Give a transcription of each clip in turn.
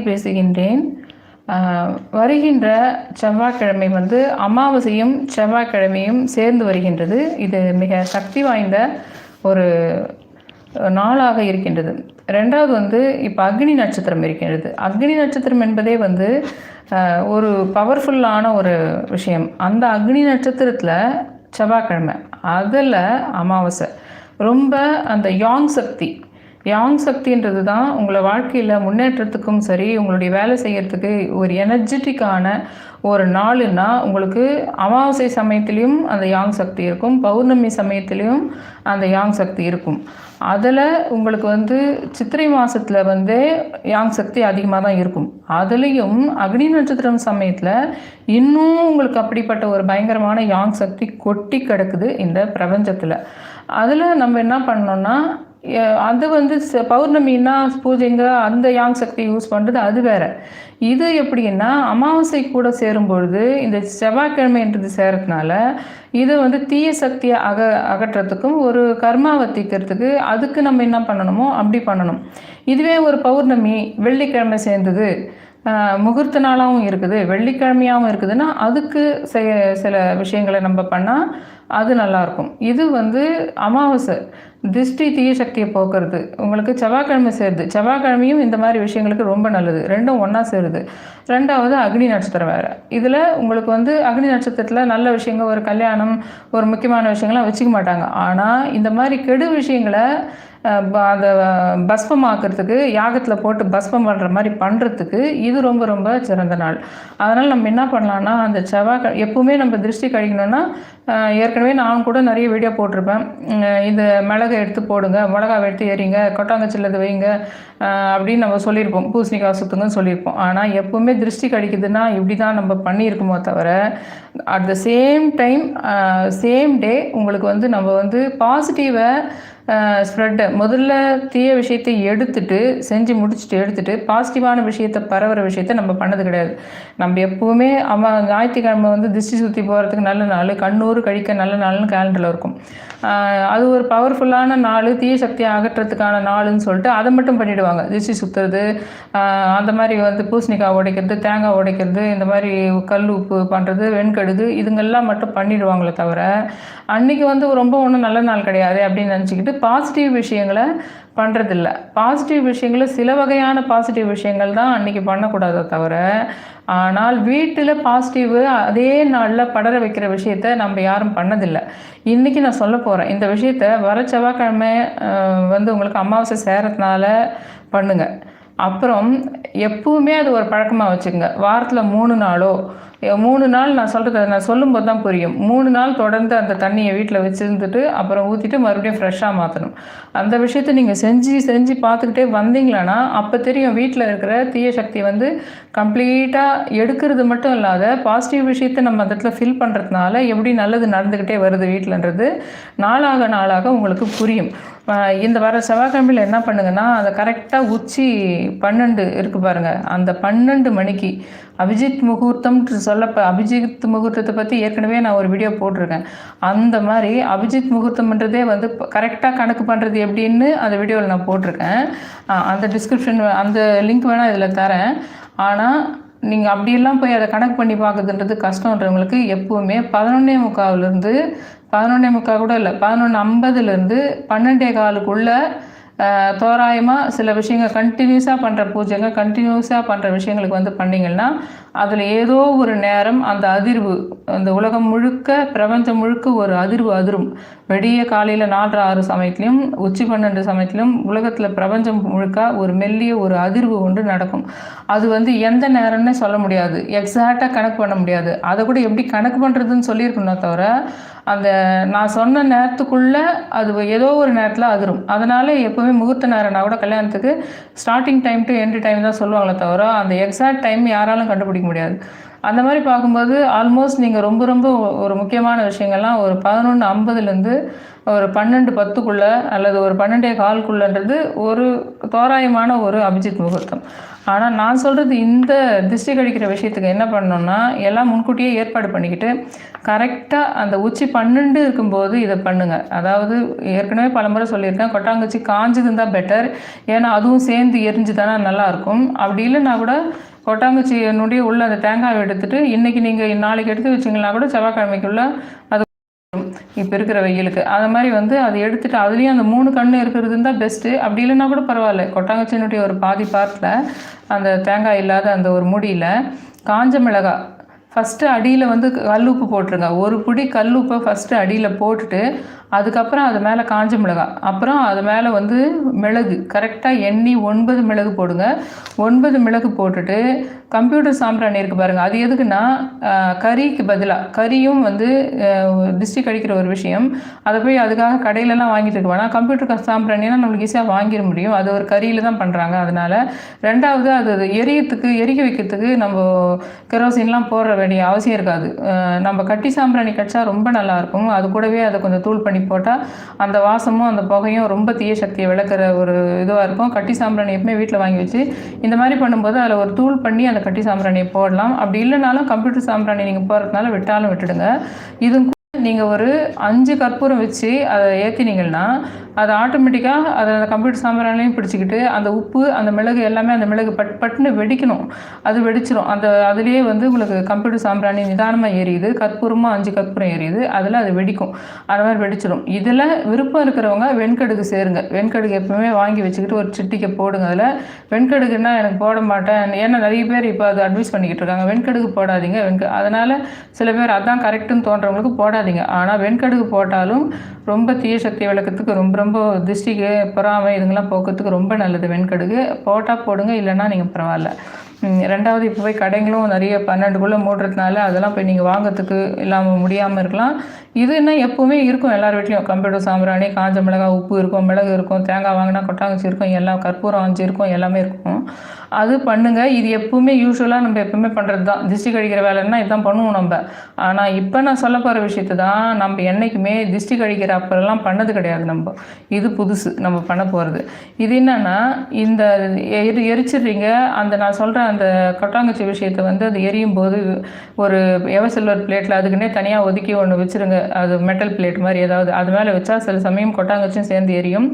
பேசுகின்றேன். வருகின்ற செவ்வாய்க்கிழமை வந்து அமாவாசையும் செவ்வாய்க்கிழமையும் சேர்ந்து வருகின்றது. இது மிக சக்தி வாய்ந்த ஒரு நாளாக இருக்கின்றது. ரெண்டாவது வந்து இப்போ அக்னி நட்சத்திரம் இருக்கின்றது. அக்னி நட்சத்திரம் என்பதே வந்து ஒரு பவர்ஃபுல்லான ஒரு விஷயம். அந்த அக்னி நட்சத்திரத்தில் செவ்வாய்க்கிழமை அதில் அமாவாசை. ரொம்ப அந்த யாங் சக்தி யாங் சக்தின்றது தான் உங்களை வாழ்க்கையில் முன்னேற்றத்துக்கும் சரி உங்களுடைய வேலை செய்கிறதுக்கு ஒரு எனர்ஜெட்டிக்கான ஒரு நாளுன்னா உங்களுக்கு அமாவாசை சமயத்துலேயும் அந்த யாங் சக்தி இருக்கும் பௌர்ணமி சமயத்துலேயும் அந்த யாங் சக்தி இருக்கும். அதில் உங்களுக்கு வந்து சித்திரை மாதத்தில் வந்து யாங் சக்தி அதிகமாக தான் இருக்கும். அதுலேயும் அக்னி நட்சத்திரம் சமயத்தில் இன்னும் உங்களுக்கு அப்படிப்பட்ட ஒரு பயங்கரமான யாங் சக்தி கொட்டி கிடக்குது இந்த பிரபஞ்சத்தில். அதில் நம்ம என்ன பண்ணோன்னா அது வந்து ச- பௌர்ணமின்னா பூஜைங்க அந்த யாங் சக்தியை யூஸ் பண்ணுறது அது வேற. இது எப்படின்னா அமாவாசை கூட சேரும்பொழுது இந்த செவ்வாய்க்கிழமைன்றது சேரதுனால இது வந்து தீய சக்தியை அக அகற்றத்துக்கும் ஒரு கர்மாவை தீர்க்கறதுக்கு அதுக்கு நம்ம என்ன பண்ணணுமோ அப்படி பண்ணணும். இதுவே ஒரு பௌர்ணமி வெள்ளிக்கிழமை சேர்ந்தது. முகூர்த்த நாளாகவும் இருக்குது வெள்ளிக்கிழமையாகவும் இருக்குதுன்னா அதுக்கு செய்ய சில விஷயங்களை நம்ம பண்ணால் அது நல்லாயிருக்கும். இது வந்து அமாவாசை. திருஷ்டி தீய சக்தியை போக்குறது. உங்களுக்கு செவ்வாய்க்கிழமை சேருது. செவ்வாய்க்கிழமையும் இந்த மாதிரி விஷயங்களுக்கு ரொம்ப நல்லது. ரெண்டும் ஒன்றா சேருது. ரெண்டாவது அக்னி நட்சத்திரம் வேறு. இதில் உங்களுக்கு வந்து அக்னி நட்சத்திரத்தில் நல்ல விஷயங்கள் ஒரு கல்யாணம் ஒரு முக்கியமான விஷயங்கள்லாம் வச்சுக்க மாட்டாங்க. ஆனால் இந்த மாதிரி கெடு விஷயங்களை அதை பஸ்பம் அதை பஸ்பமாக்குறதுக்கு யாகத்தில் போட்டு பஸ்பம் பண்ணுற மாதிரி பண்ணுறதுக்கு இது ரொம்ப ரொம்ப சிறந்த நாள். அதனால் நம்ம என்ன பண்ணலான்னா அந்த செவ்வாய் எப்பவுமே நம்ம திருஷ்டி கழிக்கணும்னா ஏற்கனவே நான் கூட நிறைய வீடியோ போட்டிருப்பேன். இந்த மிளகை எடுத்து போடுங்க மிளகாவை எடுத்து எறிங்க கொட்டாங்கச்சில்லது வைங்க அப்படின்னு நம்ம சொல்லியிருப்போம். பூசணிக்காய் சுத்துங்கன்னு சொல்லியிருப்போம். ஆனால் எப்பவுமே திருஷ்டி கழிக்குதுன்னா இப்படி தான் நம்ம பண்ணியிருக்குமோ தவிர at the same time same day உங்களுக்கு வந்து நம்ம வந்து பாசிட்டிவை ஸ்ப்ரெட்டை முதல்ல தீய விஷயத்தை எடுத்துட்டு செஞ்சு முடிச்சுட்டு எடுத்துட்டு பாசிட்டிவான விஷயத்தை பரவுற விஷயத்த நம்ம பண்ணது கிடையாது. நம்ம எப்பவுமே அம்மா ஞாயிற்றுக்கிழமை வந்து திருஷ்டி சுற்றி போகிறதுக்கு நல்ல நாள் கண்ணூர் கழிக்க நல்ல நாள்னு கேலண்டரில் இருக்கும். அது ஒரு பவர்ஃபுல்லான நாள் தீய சக்தியை அகற்றுறதுக்கான நாளுன்னு சொல்லிட்டு அதை மட்டும் பண்ணிடுவாங்க. திருஷ்டி சுற்றுறது அந்த மாதிரி வந்து பூசணிக்காய் உடைக்கிறது தேங்காய் உடைக்கிறது இந்த மாதிரி கல் உப்பு பண்ணுறது வெண்கடுகு இதுங்கெல்லாம் மட்டும் பண்ணிடுவாங்களே தவிர அன்னைக்கு வந்து ரொம்ப ஒன்றும் நல்ல நாள் கிடையாது அப்படின்னு நினச்சிக்கிட்டு பாசிட்டிவ் விஷயங்களை பண்ணுறதில்ல பாசிட்டிவ் விஷயங்களை சில வகையான பாசிட்டிவ் விஷயங்கள் தான் அன்றைக்கி பண்ணக்கூடாதே தவிர ஆனால் வீட்டில் பாசிட்டிவ் அதே நாளில் படர வைக்கிற விஷயத்த நம்ம யாரும் பண்ணதில்லை. இன்றைக்கி நான் சொல்ல போகிறேன் இந்த விஷயத்த வர செவ்வாய்க்கிழமை வந்து உங்களுக்கு அமாவாசை சேரத்தினால பண்ணுங்கள் அப்புறம் எப்பவுமே அது ஒரு பழக்கமாக வச்சுக்கோங்க. வாரத்தில் மூணு நாளோ மூணு நாள் நான் சொல்கிறது நான் சொல்லும்போது தான் புரியும். மூணு நாள் தொடர்ந்து அந்த தண்ணியை வீட்டில் வச்சுருந்துட்டு அப்புறம் ஊற்றிட்டு மறுபடியும் ஃப்ரெஷ்ஷாக மாற்றணும் அந்த விஷயத்தை நீங்கள் செஞ்சு செஞ்சு பார்த்துக்கிட்டே வந்தீங்களான்னா அப்போ தெரியும் வீட்டில் இருக்கிற தீய சக்தி வந்து கம்ப்ளீட்டாக எடுக்கிறது மட்டும் இல்லாத பாசிட்டிவ் விஷயத்தை நம்ம அந்த இடத்துல ஃபில் பண்ணுறதுனால எப்படி நல்லது நடந்துக்கிட்டே வருது வீட்டிலன்றது நாளாக நாளாக உங்களுக்கு புரியும். இந்த வர செவ்வாய்க்கிழமையில் என்ன பண்ணுங்கன்னா அதை கரெக்டாக உச்சி பன்னெண்டு இருக்கு பாருங்க. அந்த பன்னெண்டு மணிக்கு அபிஜித் முகூர்த்தம் சொல்ல அபிஜித் முகூர்த்தத்தை பற்றி ஏற்கனவே நான் ஒரு வீடியோ போட்டிருக்கேன். அந்த மாதிரி அபிஜித் முகூர்த்தம்ன்றதே வந்து கரெக்டாக கணக்கு பண்ணுறது எப்படின்னு அந்த வீடியோவில் நான் போட்டிருக்கேன். அந்த டிஸ்கிரிப்ஷன் அந்த லிங்க் வேணால் இதில் தரேன். ஆனால் நீங்கள் அப்படியெல்லாம் போய் அதை கணக்கு பண்ணி பார்க்குறதுன்றது கஷ்டன்றவங்களுக்கு எப்போவுமே பதினொன்னே முக்காவிலேருந்து பதினொன்னே முக்கால் கூட இல்லை பதினொன்று ஐம்பதுலேருந்து பன்னெண்டே காலுக்குள்ளே தோராயமாக சில விஷயங்கள் கண்டினியூஸாக பண்ணுற பூஜைங்க கண்டினியூஸாக பண்ணுற விஷயங்களுக்கு வந்து பண்ணிங்கன்னா அதில் ஏதோ ஒரு நேரம் அந்த அதிர்வு அந்த உலகம் முழுக்க பிரபஞ்சம் முழுக்க ஒரு அதிர்வு அதிரும். வெடிய காலையில் நாலு ஆறு சமயத்துலையும் உச்சி பன்னெண்டு சமயத்துலையும் உலகத்தில் பிரபஞ்சம் முழுக்க ஒரு மெல்லிய ஒரு அதிர்வு ஒன்று நடக்கும். அது வந்து எந்த நேரம்னே சொல்ல முடியாது. எக்ஸாக்டாக கணக்கு பண்ண முடியாது. அதை கூட எப்படி கணக்கு பண்ணுறதுன்னு சொல்லியிருக்கணும் தவிர அந்த நான் சொன்ன நேரத்துக்குள்ளே அது ஏதோ ஒரு நேரத்தில் அதிரும். அதனால எப்போவுமே முகூர்த்த நேரம்னா கூட கல்யாணத்துக்கு starting time to end time தான் சொல்லுவாங்களே தவிர அந்த எக்ஸாக்ட் டைம் யாராலும் கண்டுபிடிக்க முடியாது. அந்த மாதிரி பார்க்கும்போது ஆல்மோஸ்ட் நீங்கள் ரொம்ப ரொம்ப ஒரு முக்கியமான விஷயங்கள்லாம் ஒரு பதினொன்று ஐம்பதுலேருந்து ஒரு பன்னெண்டு பத்துக்குள்ளே அல்லது ஒரு பன்னெண்டே கால்குள்ளன்றது ஒரு தோராயமான ஒரு அபிஜித் முகூர்த்தம். ஆனால் நான் சொல்கிறது இந்த திருஷ்டி கழிக்கிற விஷயத்துக்கு என்ன பண்ணணும்னா எல்லாம் முன்கூட்டியே ஏற்பாடு பண்ணிக்கிட்டு கரெக்டாக அந்த உச்சி பன்னெண்டு இருக்கும்போது இதை பண்ணுங்கள் அதாவது ஏற்கனவே பலமுறை சொல்லியிருக்கேன் கொட்டாங்குச்சி காஞ்சது தான் பெட்டர் ஏன்னா அதுவும் சேர்ந்து எரிஞ்சு தானே நல்லாயிருக்கும். அப்படி இல்லைன்னா கூட கொட்டாங்குச்சியினுடைய உள்ள அந்த தேங்காவை எடுத்துட்டு இன்றைக்கி நீங்கள் நாளைக்கு எடுத்து வச்சிங்கன்னா கூட செவ்வாய்க்கிழமைக்குள்ள அது இப்போ இருக்கிற வெயிலுக்கு. அது மாதிரி வந்து அதை எடுத்துட்டு அதுலேயும் அந்த மூணு கண்ணு இருக்கிறது தான் பெஸ்ட்டு அப்படி இல்லைன்னா கூட பரவாயில்ல. கொட்டாங்கச்சினுடைய ஒரு பாதி பார்ட்டில் அந்த தேங்காய் இல்லாத அந்த ஒரு முடியில் காஞ்ச மிளகாய் ஃபஸ்ட்டு அடியில் வந்து கல் உப்பு போட்டுருங்க. ஒரு பிடி உப்பை ஃபஸ்ட்டு அடியில் போட்டுட்டு அதுக்கப்புறம் அது மேலே காஞ்ச மிளகாய் அப்புறம் அது மேலே வந்து மிளகு. கரெக்டாக எண்ணி ஒன்பது மிளகு போடுங்க. ஒன்பது மிளகு போட்டுட்டு கம்ப்யூட்டர் சாம்பிராணி இருக்குது பாருங்கள் அது எதுக்குன்னா கறிக்கு பதிலாக கறியும் வந்து டிஸ்ட்ரிக் அடிக்கிற ஒரு விஷயம். அதை போய் அதுக்காக கடையிலலாம் வாங்கிட்டு இருக்க கம்ப்யூட்டர் சாம்பிராணினா நம்மளுக்கு ஈஸியாக வாங்கிட முடியும். அது ஒரு கறியில் தான் பண்ணுறாங்க அதனால் ரெண்டாவது அது அது எரியத்துக்கு எரிக்க வைக்கிறதுக்கு நம்ம கெரோசின்லாம் போடுற வேண்டிய அவசியம் இருக்காது. நம்ம கட்டி சாம்பிராணி கடிச்சா ரொம்ப நல்லா இருக்கும். அது கூடவே அதை கொஞ்சம் தூள் பண்ணி போட்டால் அந்த வாசமும் அந்த புகையும் ரொம்ப தீய சக்தியை விளக்குற ஒரு இதுவாக இருக்கும். கட்டி சாம்பிராணி எப்பவுமே வீட்டில் வாங்கி வச்சு இந்த மாதிரி பண்ணும்போது அதில் ஒரு தூள் பண்ணி அந்த கட்டி சாம்பிராணியை போடலாம். அப்படி இல்லைனாலும் கம்ப்யூட்டர் சாம்பிராணி நீங்கள் போடுறதுனால விட்டாலும் விட்டுடுங்க. இது நீங்கள் ஒரு அஞ்சு கற்பூரம் வச்சு அதை ஏற்றினீங்கன்னா அது ஆட்டோமேட்டிக்காக அதை அந்த கம்ப்யூட்டர் சாம்பிராணிலையும் பிடிச்சிக்கிட்டு அந்த உப்பு அந்த மிளகு எல்லாமே அந்த மிளகு பட் பட்டுன்னு வெடிக்கணும். அது வெடிச்சிடும் அந்த அதுலேயே வந்து உங்களுக்கு கம்ப்யூட்டர் சாம்பிராணி நிதானமாக எரியுது கற்பூரமாக அஞ்சு கற்பூரம் எரியுது அதில் அது வெடிக்கும். அது மாதிரி வெடிச்சிடும் இதில் விருப்பம் இருக்கிறவங்க வெண்கடுகு சேருங்க. வெண்கடுகு எப்பவுமே வாங்கி வச்சுக்கிட்டு ஒரு சிட்டிக்கை போடுங்க. அதில் வெண்கடுகுன்னா எனக்கு போட மாட்டேன். ஏன்னா நிறைய பேர் இப்போ அது அட்வைஸ் பண்ணிக்கிட்டு இருக்காங்க. வெண்கடுகு போடாதீங்க. வெண்க அதனால் சில பேர் அதான் கரெக்டுன்னு தோன்றவங்களுக்கு போடாதீங்க. ஆனால் வெண்கடுகு போட்டாலும் ரொம்ப தீய சக்தி விளக்கத்துக்கு ரொம்ப ரொம்ப திருஷ்டிக்கு பொறாமை இதுங்கெல்லாம் போக்குறதுக்கு ரொம்ப நல்லது வெண்கடுகு. போட்டால் போடுங்க இல்லைன்னா நீங்கள் பரவாயில்ல. ரெண்டாவது இப்போ போய் கடைங்களும் நிறைய பன்னெண்டுக்குள்ளே மூடுறதுனால அதெல்லாம் போய் நீங்கள் வாங்கிறதுக்கு இல்லாமல் முடியாமல் இருக்கலாம். இதுன்னா எப்போவுமே இருக்கும் எல்லார் வீட்லேயும். கம்ப்யூட்டர் சாம்பிராணி காஞ்ச மிளகா உப்பு இருக்கும் மிளகு இருக்கும் தேங்காய் வாங்கினா கொட்டாங்குச்சி இருக்கும் எல்லாம் கற்பூரம் ஆஞ்சி இருக்கும் எல்லாமே இருக்கும். அது பண்ணுங்க. இது எப்பவுமே யூஸ்வலாக நம்ம எப்பவுமே பண்ணுறது தான் திஷ்டி கழிக்கிற வேலைன்னா இதுதான் பண்ணுவோம் நம்ம. ஆனால் இப்போ நான் சொல்ல போகிற விஷயத்தை தான் நம்ம என்றைக்குமே திஷ்டி கழிக்கிற அப்பெல்லாம் பண்ணது கிடையாது நம்ம. இது புதுசு. நம்ம பண்ண போகிறது இது என்னன்னா இந்த எரி எரிச்சிடுறீங்க. அந்த நான் சொல்கிற அந்த கொட்டாங்குச்சி விஷயத்தை வந்து அது எரியும் போது ஒரு எவ சில்வர் பிளேட்டில் அதுக்குன்னே தனியாக ஒதுக்கி ஒன்று வச்சுருங்க. அது மெட்டல் பிளேட் மாதிரி ஏதாவது. அது மேலே வச்சா சில சமயம் கொட்டாங்குச்சியும் சேர்ந்து எரியும்.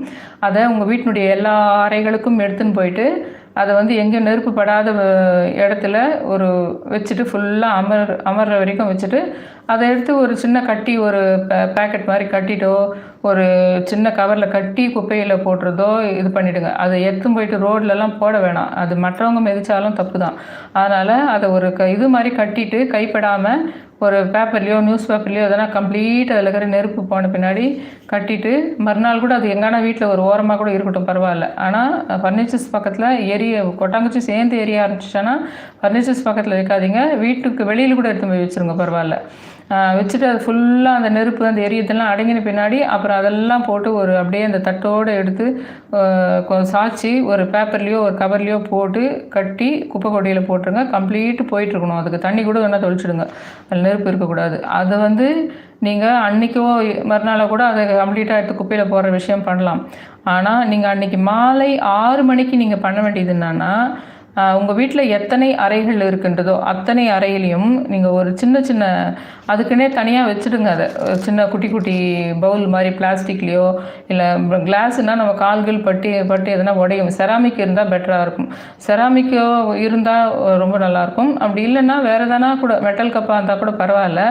அதை உங்கள் வீட்டினுடைய எல்லா அறைகளுக்கும் எடுத்துன்னு போயிட்டு அதை வந்து எங்கே நெருப்பு படாத இடத்துல ஒரு வச்சுட்டு ஃபுல்லாக அமர் அமர்ற வரைக்கும் வச்சுட்டு அதை எடுத்து ஒரு சின்ன கட்டி ஒரு பேக்கெட் மாதிரி கட்டிட்டோ ஒரு சின்ன கவரில் கட்டி குப்பையில் போட்டுறதோ இது பண்ணிவிடுங்க அதை எடுத்துன்னு போயிட்டு ரோட்லலாம் போட வேணாம். அது மற்றவங்க மெதிச்சாலும் தப்பு தான் அதனால் அதை ஒரு க இது மாதிரி கட்டிட்டு கைப்படாமல் ஒரு பேப்பர்லேயோ நியூஸ் பேப்பர்லேயோ எதனா கம்ப்ளீட் அதில் இருக்கிற நெருப்பு போன பின்னாடி கட்டிட்டு மறுநாள் கூட அது எங்கன்னா வீட்டில் ஒரு ஓரமாக கூட இருக்கட்டும் பரவாயில்ல. ஆனால் ஃபர்னிச்சர்ஸ் பக்கத்தில் எரிய கொட்டாங்குச்சி சேர்ந்து எரிய ஆரம்பிச்சிச்சோன்னா ஃபர்னிச்சர்ஸ் பக்கத்தில் வைக்காதீங்க வீட்டுக்கு வெளியில் கூட எடுத்து போய் வச்சுருங்க பரவாயில்ல. வச்சுட்டு அது ஃபுல்லாக அந்த நெருப்பு அந்த எரியத்தெல்லாம் அடங்கின பின்னாடி அப்புறம் அதெல்லாம் போட்டு ஒரு அப்படியே அந்த தட்டோடு எடுத்து கொ- சாய்ச்சி ஒரு பேப்பர்லேயோ ஒரு கவர்லேயோ போட்டு கட்டி குப்பை கொடியில் போட்டுருங்க. கம்ப்ளீட் போயிட்டுருக்கணும் அதுக்கு தண்ணி கூட வேணால் தொளிச்சிடுங்க. அதில் நெருப்பு இருக்கக்கூடாது அதை வந்து நீங்கள் அன்றைக்கோ மறுநாளோ கூட அதை கம்ப்ளீட்டாக எடுத்து குப்பையில் போடுற விஷயம் பண்ணலாம். ஆனால் நீங்கள் அன்றைக்கி மாலை ஆறு மணிக்கு நீங்கள் பண்ண வேண்டியது என்னன்னா உங்கள் வீட்டில் எத்தனை அறைகள் இருக்கின்றதோ அத்தனை அறையிலையும் நீங்கள் ஒரு சின்ன சின்ன அதுக்குன்னே தனியாக வச்சுடுங்க அதை. சின்ன குட்டி குட்டி பவுல் மாதிரி பிளாஸ்டிக்லேயோ இல்லை கிளாஸ்னால் நம்ம கால்கள் பட்டி பட்டு எதனா உடையும். செராமிக் இருந்தால் பெட்டராக இருக்கும். செராமிக்கோ இருந்தால் ரொம்ப நல்லாயிருக்கும் அப்படி இல்லைன்னா வேறு எதனா கூட மெட்டல் கப்பாக இருந்தால் கூட பரவாயில்ல.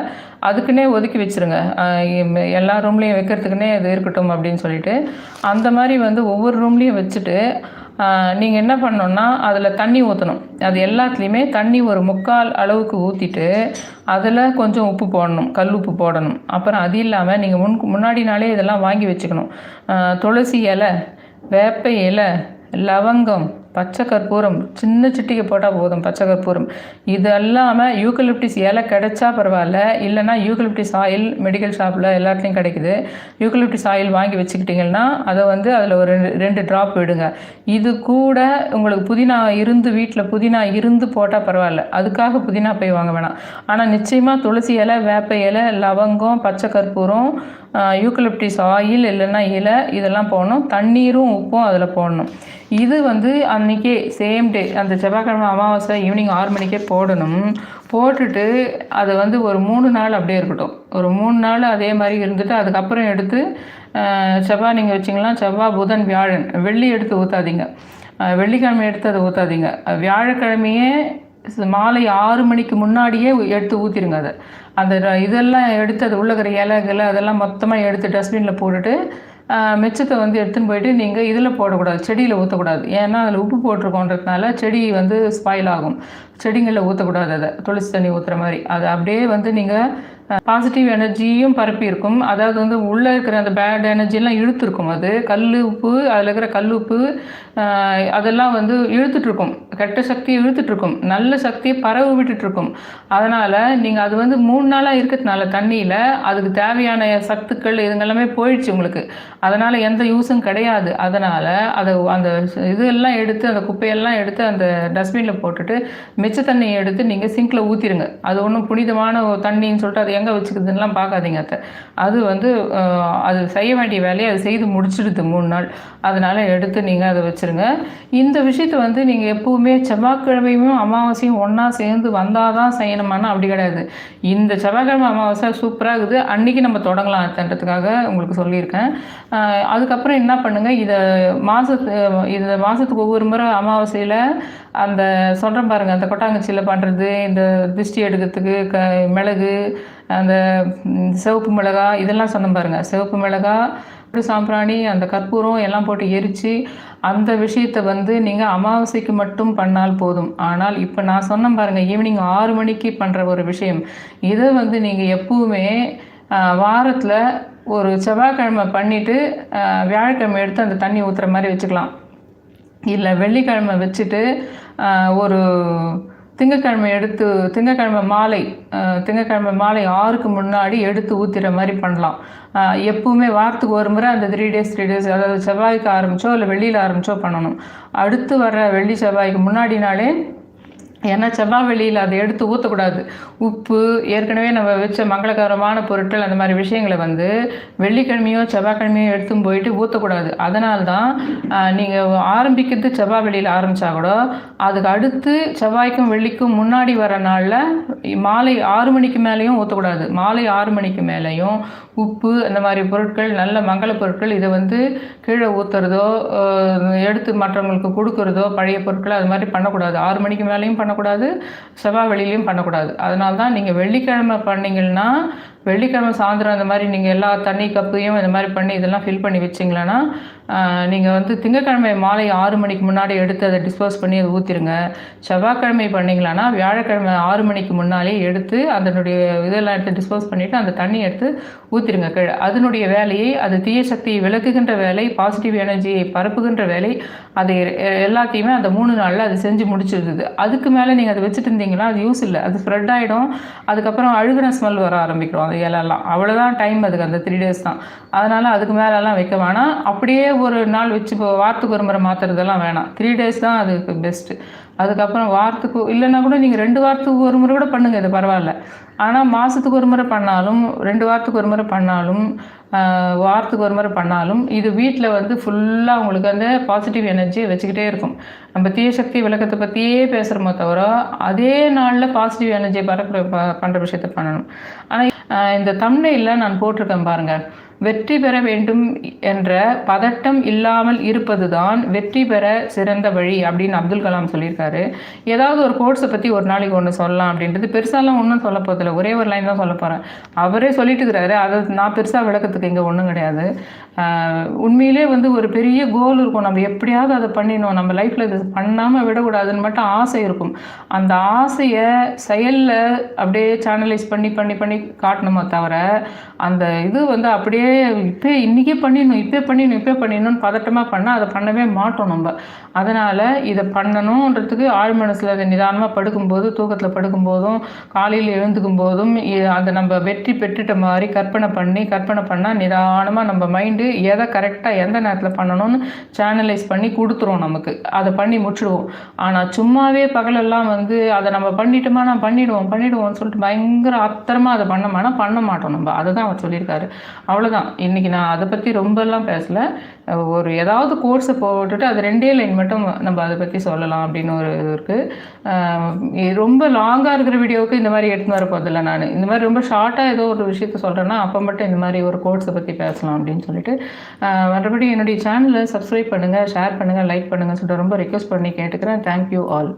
அதுக்குன்னே ஒதுக்கி வச்சுருங்க. எல்லா ரூம்லேயும் வைக்கிறதுக்குன்னே இது இருக்கட்டும் அப்படின்னு சொல்லிட்டு அந்த மாதிரி வந்து ஒவ்வொரு ரூம்லேயும் வச்சுட்டு நீங்கள் என்ன பண்ணணுன்னா அதில் தண்ணி ஊற்றணும் அது எல்லாத்துலேயுமே தண்ணி ஒரு முக்கால் அளவுக்கு ஊற்றிட்டு அதில் கொஞ்சம் உப்பு போடணும் கல் உப்பு போடணும். அப்புறம் அது இல்லாமல் நீங்கள் முன் முன்னாடி நாளே இதெல்லாம் வாங்கி வச்சுக்கணும். துளசி இலை வேப்ப இலை லவங்கம் பச்சை கற்பூரம் சின்ன சிட்டிகை போட்டால் போதும் பச்சை கற்பூரம். இது இல்லாமல் யூக்கலிப்டிஸ் இலை கிடைச்சா பரவாயில்ல இல்லைன்னா யூக்கலிப்டிஸ் ஆயில் மெடிக்கல் ஷாப்பில் எல்லாத்துலேயும் கிடைக்குது. யூக்கலிப்டிஸ் ஆயில் வாங்கி வச்சுக்கிட்டிங்கன்னா அதை வந்து அதில் ஒரு ரெண்டு ரெண்டு ட்ராப் விடுங்க. இது கூட உங்களுக்கு புதினா இருந்து வீட்டில் புதினா இருந்து போட்டால் பரவாயில்ல. அதுக்காக புதினா போய் வாங்க வேணாம். ஆனால் நிச்சயமாக துளசி இலை வேப்ப இலை லவங்கம் பச்சை கற்பூரம் யூக்கலிப்டிஸ் ஆயில் இல்லைன்னா இலை இதெல்லாம் போடணும். தண்ணீரும் உப்பும் அதில் போடணும். இது வந்து அன்றைக்கே சேம் டே அந்த செவ்வாய்க்கிழமை அமாவாசை ஈவினிங் ஆறு மணிக்கே போடணும். போட்டுட்டு அது வந்து ஒரு மூணு நாள் அப்படியே இருக்கட்டும். ஒரு மூணு நாள் அதே மாதிரி இருந்துட்டு அதுக்கப்புறம் எடுத்து செவ்வாய் நீங்கள் வச்சிங்களா செவ்வாய் புதன் வியாழன். வெள்ளி எடுத்து ஊற்றாதீங்க வெள்ளிக்கிழமை எடுத்து அதை ஊற்றாதீங்க வியாழக்கிழமையே மாலை ஆறு மணிக்கு முன்னாடியே எடுத்து ஊற்றிடுங்க அதை. அந்த இதெல்லாம் எடுத்து அது உள்ளக்கிற இருக்கிற இலைகளை அதெல்லாம் மொத்தமாக எடுத்து டஸ்ட்பினில் போட்டுட்டு மிச்சத்தை வந்து எடுத்துன்னு போயிட்டு நீங்கள் இதில் போடக்கூடாது செடியில் ஊற்றக்கூடாது ஏன்னா அதில் உப்பு போட்டிருக்கோன்றதுனால செடி வந்து ஸ்பாயில் ஆகும். செடிங்களில் ஊற்றக்கூடாது அதை துளசி தண்ணி ஊற்றுற மாதிரி. அது அப்படியே வந்து நீங்கள் பாசிட்டிவ் எனர்ஜியும் பரப்பி இருக்கும் அதாவது வந்து உள்ளே இருக்கிற அந்த பேட் எனர்ஜிலாம் இழுத்துருக்கும் அது. கல் உப்பு அதில் இருக்கிற கல் உப்பு அதெல்லாம் வந்து இழுத்துட்ருக்கும் கெட்ட சக்தியை இழுத்துட்ருக்கும் நல்ல சக்தியை பரவு விட்டுட்ருக்கும் அதனால் நீங்கள் அது வந்து மூணு நாளாக இருக்கிறதுனால தண்ணியில் அதுக்கு தேவையான சத்துக்கள் இதுங்கெல்லாமே போயிடுச்சு உங்களுக்கு. அதனால் எந்த யூஸும் கிடையாது. அதனால் அதை அந்த இதெல்லாம் எடுத்து அந்த குப்பையெல்லாம் எடுத்து அந்த டஸ்ட்பினில் போட்டுட்டு மிச்ச தண்ணியை எடுத்து நீங்கள் சிங்கில் ஊற்றிடுங்க அது ஒன்றும் புனிதமான ஒரு தண்ணின்னு சொல்லிட்டு அதை எங்கே வச்சுக்குதுன்னெலாம் பார்க்காதீங்க அத்தை. அது வந்து அது செய்ய வேண்டிய வேலையை அது செய்து முடிச்சிடுது மூணு நாள். அதனால் எடுத்து நீங்கள் அதை வச்சுருங்க. இந்த விஷயத்தை வந்து நீங்கள் எப்போவுமே செவ்வாய்க்கிழமையும் அமாவாசையும் ஒன்றா சேர்ந்து வந்தால் தான் செய்யணுமானா அப்படி கிடையாது. இந்த செவ்வாய்க்கிழமை அமாவாசை சூப்பராக இருக்குது. அன்றைக்கி நம்ம தொடங்கலாம் அத்தன்றதுக்காக உங்களுக்கு சொல்லியிருக்கேன். அதுக்கப்புறம் என்ன பண்ணுங்கள் இதை மாதத்து இந்த மாதத்துக்கு ஒவ்வொரு முறை அமாவாசையில் அந்த சொல்கிறேன் பாருங்கள் அந்த கொட்டாங்கச்சியில் பண்ணுறது இந்த திருஷ்டி எடுக்கிறதுக்கு க மிளகு அந்த சிவப்பு மிளகா இதெல்லாம் சொன்ன பாருங்கள் சிவப்பு மிளகா சாம்பிராணி அந்த கற்பூரம் எல்லாம் போட்டு எரித்து அந்த விஷயத்தை வந்து நீங்கள் அமாவாசைக்கு மட்டும் பண்ணால் போதும். ஆனால் இப்போ நான் சொன்னேன் பாருங்கள் ஈவினிங் ஆறு மணிக்கு பண்ணுற ஒரு விஷயம். இதை வந்து நீங்கள் எப்பவுமே வாரத்தில் ஒரு செவ்வாய்க்கிழமை பண்ணிவிட்டு வியாழக்கிழமை எடுத்து அந்த தண்ணி ஊற்றுற மாதிரி வச்சுக்கலாம். இல்லை வெள்ளிக்கிழமை வச்சுட்டு ஒரு திங்கக்கிழமை எடுத்து திங்கக்கிழமை மாலை திங்கக்கிழமை மாலை ஆறுக்கு முன்னாடி எடுத்து ஊற்றுற மாதிரி பண்ணலாம். எப்பவுமே வாரத்துக்கு ஒரு முறை அந்த த்ரீ டேஸ் த்ரீ டேஸ் அதாவது செவ்வாய்க்கு ஆரம்பிச்சோ இல்லை வெள்ளியில் ஆரம்பிச்சோ பண்ணணும். அடுத்து வர வெள்ளி செவ்வாய்க்கு முன்னாடி நாளே ஏன்னா செவ்வாய் வெளியில் அதை எடுத்து ஊற்றக்கூடாது உப்பு ஏற்கனவே நம்ம வச்ச மங்களகரமான பொருட்கள் அந்த மாதிரி விஷயங்களை வந்து வெள்ளிக்கிழமையோ செவ்வாய்க்கிழமையோ எடுத்துன்னு போயிட்டு ஊற்றக்கூடாது அதனால தான் நீங்கள் ஆரம்பிக்கிறது செவ்வாய் வெளியில் ஆரம்பித்தா கூட அதுக்கு அடுத்து செவ்வாய்க்கும் வெள்ளிக்கும் முன்னாடி வர நாளில் மாலை ஆறு மணிக்கு மேலேயும் ஊற்றக்கூடாது மாலை ஆறு மணிக்கு மேலேயும் உப்பு அந்த மாதிரி பொருட்கள் நல்ல மங்கள பொருட்கள் இதை வந்து கீழே ஊற்றுறதோ எடுத்து மற்றவங்களுக்கு கொடுக்குறதோ பழைய பொருட்களை அது மாதிரி பண்ணக்கூடாது. ஆறு மணிக்கு மேலேயும் பண்ண பண்ணக்கூடாது செவ்வாய் வெளியிலையும் பண்ணக்கூடாது. அதனால தான் நீங்கள் வெள்ளிக்கிழமை பண்ணீங்கன்னா வெள்ளிக்கிழமை சாயந்தரம் இந்த மாதிரி நீங்கள் எல்லா தண்ணி கப்பையும் இந்த மாதிரி பண்ணி இதெல்லாம் ஃபில் பண்ணி வச்சிங்களேன்னா நீங்கள் வந்து திங்கக்கிழமை மாலை ஆறு மணிக்கு முன்னாடி எடுத்து அதை டிஸ்போஸ் பண்ணி அதை ஊற்றிடுங்க செவ்வாய்க்கிழமை பண்ணிங்களான்னா வியாழக்கிழமை ஆறு மணிக்கு முன்னாலே எடுத்து அதனுடைய இதெல்லாம் எடுத்து டிஸ்போஸ் பண்ணிவிட்டு அந்த தண்ணி எடுத்து ஊற்றிடுங்க கீழே அதனுடைய வேலையை அது தீய சக்தியை விளக்குகின்ற வேலை பாசிட்டிவ் எனர்ஜியை பரப்புகின்ற வேலை அதை எல்லாத்தையுமே அந்த மூணு நாளில் அது செஞ்சு முடிச்சிருந்தது. அதுக்கு மேலே நீங்கள் அதை வச்சுட்டு இருந்தீங்கன்னா அது யூஸ் இல்லை. அது ஸ்ப்ரெட் ஆகிடும் அதுக்கப்புறம் அழுகின ஸ்மெல் வர ஆரம்பிக்கிறோம் அது இலெல்லாம் அவ்வளோதான் டைம் அதுக்கு அந்த த்ரீ டேஸ் தான். அதனால் அதுக்கு மேலெல்லாம் வைக்க வேணாம். அப்படியே ஒரு நாள் வச்சு இப்போ வாரத்துக்கு ஒரு முறை மாற்றுறதெல்லாம் வேணாம். த்ரீ டேஸ் தான் அதுக்கு பெஸ்ட்டு அதுக்கப்புறம் வாரத்துக்கு இல்லைன்னா கூட நீங்கள் ரெண்டு வாரத்துக்கு ஒரு முறை கூட பண்ணுங்கள் இது பரவாயில்ல. ஆனால் மாதத்துக்கு ஒரு முறை பண்ணாலும் ரெண்டு வாரத்துக்கு ஒரு முறை பண்ணாலும் வாரத்துக்கு ஒரு முறை பண்ணாலும் இது வீட்டில் வந்து ஃபுல்லாக உங்களுக்கு அந்த பாசிட்டிவ் எனர்ஜியை வச்சுக்கிட்டே இருக்கும். நம்ம தீய சக்தி விளக்கத்தை பற்றியே பேசுகிறோமோ தவிர அதே நாளில் பாசிட்டிவ் எனர்ஜியை பரப்புற ப பண்ணுற விஷயத்த பண்ணணும். ஆனால் இந்த தமிழையில் நான் போட்டிருக்கேன் பாருங்கள் வெற்றி பெற வேண்டும் என்ற பதட்டம் இல்லாமல் இருப்பதுதான் வெற்றி பெற சிறந்த வழி அப்படின்னு அப்துல் கலாம் சொல்லியிருக்காரு. ஏதாவது ஒரு கோர்ஸை பற்றி ஒரு நாளைக்கு ஒன்று சொல்லலாம் அப்படின்றது பெருசாலாம் ஒன்றும் சொல்ல போகிறதில்ல ஒரே ஒரு லைன் தான் சொல்ல போகிறேன் அவரே சொல்லிட்டு இருக்கிறாரு. அதை நான் பெருசாக விளக்கத்துக்கு இங்கே ஒன்றும் கிடையாது. உண்மையிலே வந்து ஒரு பெரிய கோல் இருக்கும். நம்ம எப்படியாவது அதை பண்ணிடணும். நம்ம லைஃப்பில் இது பண்ணாமல் விடக்கூடாதுன்னு மட்டும் ஆசை இருக்கும். அந்த ஆசையை செயலில் அப்படியே சேனலைஸ் பண்ணி பண்ணி பண்ணி காட்டணுமோ தவிர அந்த இது வந்து அப்படியே இப்போ இன்றைக்கே பண்ணிடணும் இப்போ பண்ணிடணும் இப்போ பண்ணிடணும்னு பதட்டமாக பண்ணால் அதை பண்ணவே மாட்டோம் நம்ம. அதனால் இதை பண்ணணுன்றதுக்கு ஆழ் மனசில் அதை நிதானமாக படுக்கும்போது தூக்கத்தில் படுக்கும்போதும் காலையில் எழுந்துக்கும் போதும் அதை நம்ம வெற்றி பெற்றுட்ட மாதிரி கற்பனை பண்ணி கற்பனை பண்ணால் நிதானமாக நம்ம மைண்டு எதை கரெக்டாக எந்த நேரத்தில் பண்ணணும்னு சேனலைஸ் பண்ணி கொடுத்துரும் நமக்கு. அதை பண்ணி முடிச்சுடுவோம். ஆனால் சும்மாவே பகலெல்லாம் வந்து அதை நம்ம பண்ணிட்டோமா நான் பண்ணிடுவோம் பண்ணிடுவோம்னு சொல்லிட்டு பயங்கர அத்தரமாக அதை பண்ணோம்னா பண்ண மாட்டோம் நம்ம. அதை தான் அவர் சொல்லியிருக்காரு. அவ்வளோதான் இன்னைக்கு நான் அதை பற்றி ரொம்பலாம் பேசலை. ஒரு ஏதாவது கோர்ஸை போட்டுட்டு அது ரெண்டே லைன் மட்டும் நம்ம அதை பற்றி சொல்லலாம் அப்படின்னு ஒரு இது இருக்குது ரொம்ப லாங்காக இருக்கிற வீடியோவுக்கு இந்த மாதிரி எடுத்துன்னு வர போதில்லை நான். இந்த மாதிரி ரொம்ப ஷார்ட்டாக ஏதோ ஒரு விஷயத்த சொல்கிறேன்னா அப்போ மட்டும் இந்த மாதிரி ஒரு கோர்ஸை பற்றி பேசலாம் அப்படின்னு சொல்லிட்டு ஆஹ் மற்றபடி என்னுடைய சேனலை சப்ஸ்கிரைப் பண்ணுங்கள் ஷேர் பண்ணுங்கள் லைக் பண்ணுங்கள் சொல்லிட்டு ரொம்ப ரிக்வஸ்ட் பண்ணி கேட்டுக்கிறேன். Thank you all